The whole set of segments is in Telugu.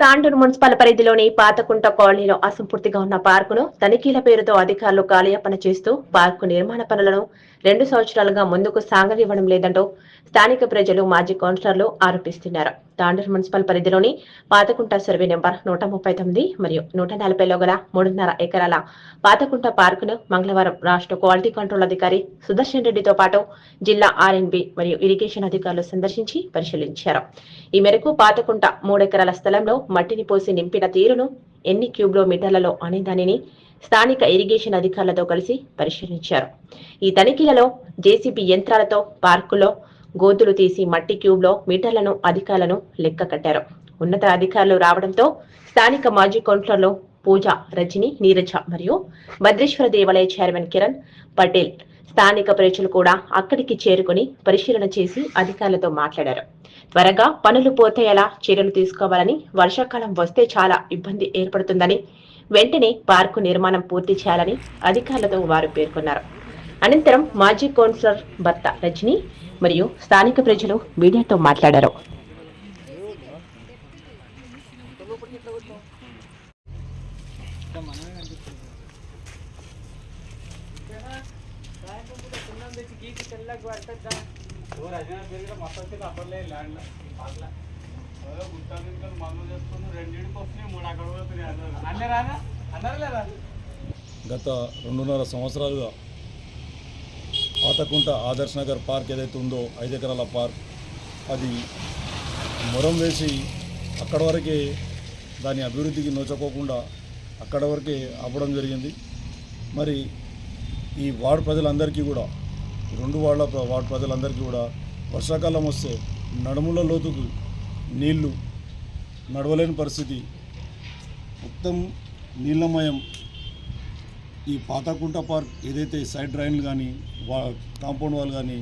తాండూరు మున్సిపల్ పరిధిలోని పాతకుంట కాలనీలో అసంపూర్తిగా ఉన్న పార్కును తనిఖీల పేరుతో అధికారులు కాలయాపన చేస్తూ పార్కు నిర్మాణ పనులను రెండు సంవత్సరాలుగా ముందుకు సాగనివ్వడం లేదంటూ స్థానిక ప్రజలు మాజీ కౌన్సిలర్లు ఆరోపిస్తున్నారు. తాండూరు మున్సిపల్ పరిధిలోని పాతకుంట సర్వే నెంబర్ నూట ముప్పై తొమ్మిది మరియు నూట నలభైలో గల మూడున్నర ఎకరాల పాతకుంట పార్కును మంగళవారం రాష్ట్ర క్వాలిటీ కంట్రోల్ అధికారి సుదర్శన్ రెడ్డితో పాటు జిల్లా ఆర్ఎన్బి మరియు ఇరిగేషన్ అధికారులు సందర్శించి పరిశీలించారు. ఈ మేరకు పాతకుంట మూడెకరాల స్థలంలో మట్టిని పోసి నింపిన తీరును ఎన్ని క్యూబ్లో మీటర్లలో అనే దానిని స్థానిక ఇరిగేషన్ అధికారులతో కలిసి పరిశీలించారు. ఈ తనిఖీలలో జేసీబీ యంత్రాలతో పార్కులో గోతులు తీసి మట్టి క్యూబ్లో మీటర్లను అధికారులను లెక్క కట్టారు. ఉన్నత అధికారులు రావడంతో స్థానిక మాజీ కౌన్సిలర్లు పూజ రజని నీరజ మరియు భద్రేశ్వర దేవాలయ చైర్మన్ కిరణ్ పటేల్ స్థానిక ప్రజలు కూడా అక్కడికి చేరుకుని పరిశీలన చేసి అధికారులతో మాట్లాడారు. త్వరగా పనులు పూర్తయ్యేలా చర్యలు తీసుకోవాలని వర్షాకాలం వస్తే చాలా ఇబ్బంది ఏర్పడుతుందని వెంటనే పార్కు నిర్మాణం పూర్తి చేయాలని అధికారులతో వారు పేర్కొన్నారు. అనంతరం మాజీ కౌన్సిలర్ భర్త రజని మరియు స్థానిక ప్రజలు మీడియాతో మాట్లాడారు. పెరిగిన మొత్తం వచ్చి అప్పట్లో ల్యాండ్ పాటల గత రెండున్నర సంవత్సరాలుగా పాతకుంట ఆదర్శ్ నగర్ పార్క్ ఏదైతే ఉందో ఐదు ఎకరాల పార్క్ అది మొరం వేసి అక్కడ వరకే దాని అభివృద్ధికి నోచుకోకుండా అక్కడ వరకే ఆపడం జరిగింది. మరి ఈ వార్డు ప్రజలందరికీ కూడా రెండు వార్డుల వార్డు ప్రజలందరికీ కూడా వర్షాకాలం వస్తే నడుముల లోతుకు నీళ్ళు నడవలేని పరిస్థితి. మొత్తం నీళ్ళమయం ఈ పాతకుంట పార్క్ ఏదైతే సైడ్ డ్రైన్లు కానీ వా కాంపౌండ్ వాల్ కానీ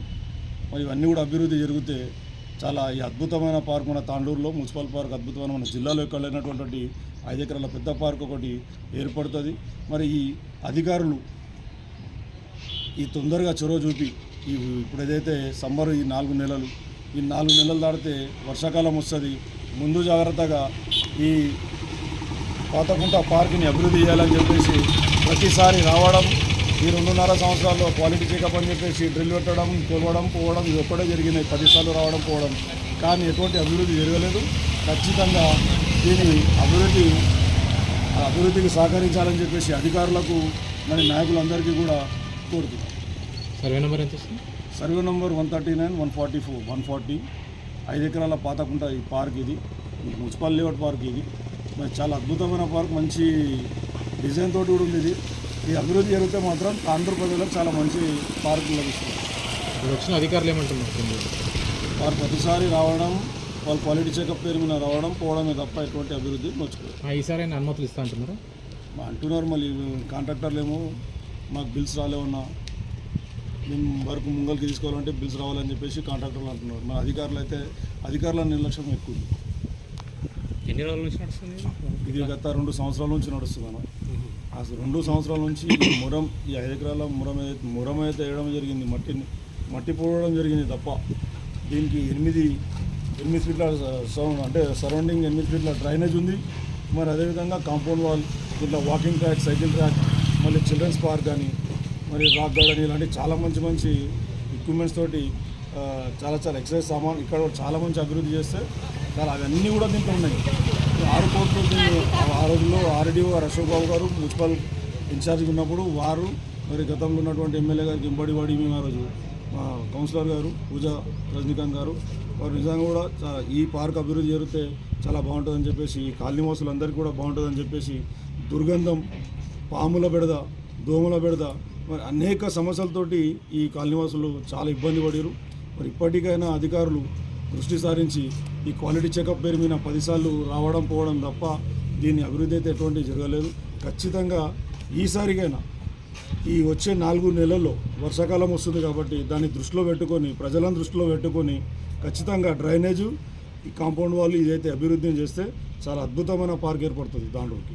మరి ఇవన్నీ కూడా అభివృద్ధి జరిగితే చాలా ఈ అద్భుతమైన పార్క్ మన తాండూరులో మున్సిపల్ పార్క్ అద్భుతమైన మన జిల్లాలో ఎక్కడైనటువంటి ఐదు ఎకరాల పెద్ద పార్క్ ఒకటి ఏర్పడుతుంది. మరి ఈ అధికారులు ఈ తొందరగా చొరవ చూపి ఇప్పుడు ఏదైతే సమ్మర్ ఈ నాలుగు నెలలు ఈ నాలుగు నెలలు దాటితే వర్షాకాలం వస్తుంది. ముందు జాగ్రత్తగా ఈ పాతకుంట పార్క్ని అభివృద్ధి చేయాలని చెప్పేసి ప్రతిసారి రావడం ఈ రెండున్నర సంవత్సరాల్లో క్వాలిటీ చెకప్ అని చెప్పేసి డ్రిల్ పెట్టడం కొలవడం పోవడం ఇది ఒక్కడే జరిగినాయి. పదిసార్లు రావడం పోవడం. కానీ ఎటువంటి అభివృద్ధి జరగలేదు. ఖచ్చితంగా దీని అభివృద్ధి అభివృద్ధికి సహకరించాలని చెప్పేసి అధికారులకు మరి నాయకులందరికీ కూడా కోరుతున్నాం. సర్వే నెంబర్ ఎంత వస్తుంది? Survey number one thirty nine one forty four one forty. ఐదు ఎకరాల పాతకుంట ఈ పార్క్ ఇది. మున్సిపల్ లేఅవుట్ పార్క్ ఇది. మరి చాలా అద్భుతమైన పార్క్ మంచి డిజైన్ తోటి కూడా ఉంది ఇది. ఈ అభివృద్ధి జరిగితే మాత్రం ఆంధ్ర ప్రజలకు చాలా మంచి పార్క్ లభిస్తుంది. ఇప్పుడు వచ్చిన అధికారులు ఏమంటున్నారు? వారు ప్రతిసారి రావడం వాళ్ళు క్వాలిటీ చెకప్ పేరు మీద రావడం పోవడమే తప్ప ఎటువంటి అభివృద్ధి నొచ్చుకోరు ఆ, ఈసారి అనుమతులు ఇస్తా అంటున్నారా? అంటున్నారు మళ్ళీ కాంట్రాక్టర్లు ఏమో మాకు బిల్స్ రాలేమన్నా మేము వరకు ముంగల్కి తీసుకోవాలంటే బిల్స్ రావాలని చెప్పేసి కాంట్రాక్టర్లు అంటున్నారు. మన అధికారులు అయితే అధికారుల నిర్లక్ష్యం ఎక్కువ. ఉంది. ఎన్ని రోజుల నుంచి నడుస్తుంది? ఇది గత రెండు సంవత్సరాల నుంచి నడుస్తుంది అసలు రెండు సంవత్సరాల నుంచి మురం ఈ ఐదు ఎకరాల మురం ఏదైతే మురం అయితే వేయడం జరిగింది. మట్టిని మట్టి పోవడం జరిగింది తప్ప దీనికి ఎనిమిది ఎనిమిది ఫీట్ల సౌండ్ అంటే సరౌండింగ్ ఎనిమిది ఫీట్ల డ్రైనేజ్ ఉంది. మరి అదేవిధంగా కాంపౌండ్ వాల్ ఇట్లా వాకింగ్ ట్రాక్ సైకిల్ ట్రాక్ మళ్ళీ చిల్డ్రన్స్ పార్క్ కానీ మరి రాక్ గార్డెన్ ఇలాంటి చాలా మంచి మంచి ఎక్విప్మెంట్స్ తోటి చాలా చాలా ఎక్సైజ్ సామాన్ ఇక్కడ చాలా మంచి అభివృద్ధి చేస్తే చాలా అవన్నీ కూడా దీంట్లో ఉన్నాయి. ఆరు కోట్లు ఆ రోజుల్లో ఆర్డీఓ గారు అశోక్ బాబు గారు మున్సిపల్ ఇన్ఛార్జ్ ఉన్నప్పుడు వారు మరి గతంలో ఉన్నటువంటి ఎమ్మెల్యే గారికి ఇంబడి వాడి మేము ఆ రోజు మా కౌన్సిలర్ గారు పూజా రజనీకాంత్ గారు వారు నిజంగా కూడా ఈ పార్క్ అభివృద్ధి జరిగితే చాలా బాగుంటుందని చెప్పేసి ఈ అందరికీ కూడా బాగుంటుందని చెప్పేసి దుర్గంధం పాముల బెడద దోమల బెడద మరి అనేక సమస్యలతోటి ఈ కాలనీవాసులు చాలా ఇబ్బంది పడారు మరి ఇప్పటికైనా అధికారులు దృష్టి సారించి ఈ క్వాలిటీ చెకప్ పేరు మీద పదిసార్లు రావడం పోవడం తప్ప దీని అభివృద్ధి అయితే ఎటువంటి జరగలేదు. ఖచ్చితంగా ఈసారికైనా ఈ వచ్చే నాలుగు నెలల్లో వర్షాకాలం వస్తుంది కాబట్టి దాన్ని దృష్టిలో పెట్టుకొని ప్రజలను దృష్టిలో పెట్టుకొని ఖచ్చితంగా డ్రైనేజు ఈ కాంపౌండ్ వాళ్ళు ఇదైతే అభివృద్ధిని చేస్తే చాలా అద్భుతమైన పార్క్ ఏర్పడుతుంది దాంట్లోకి.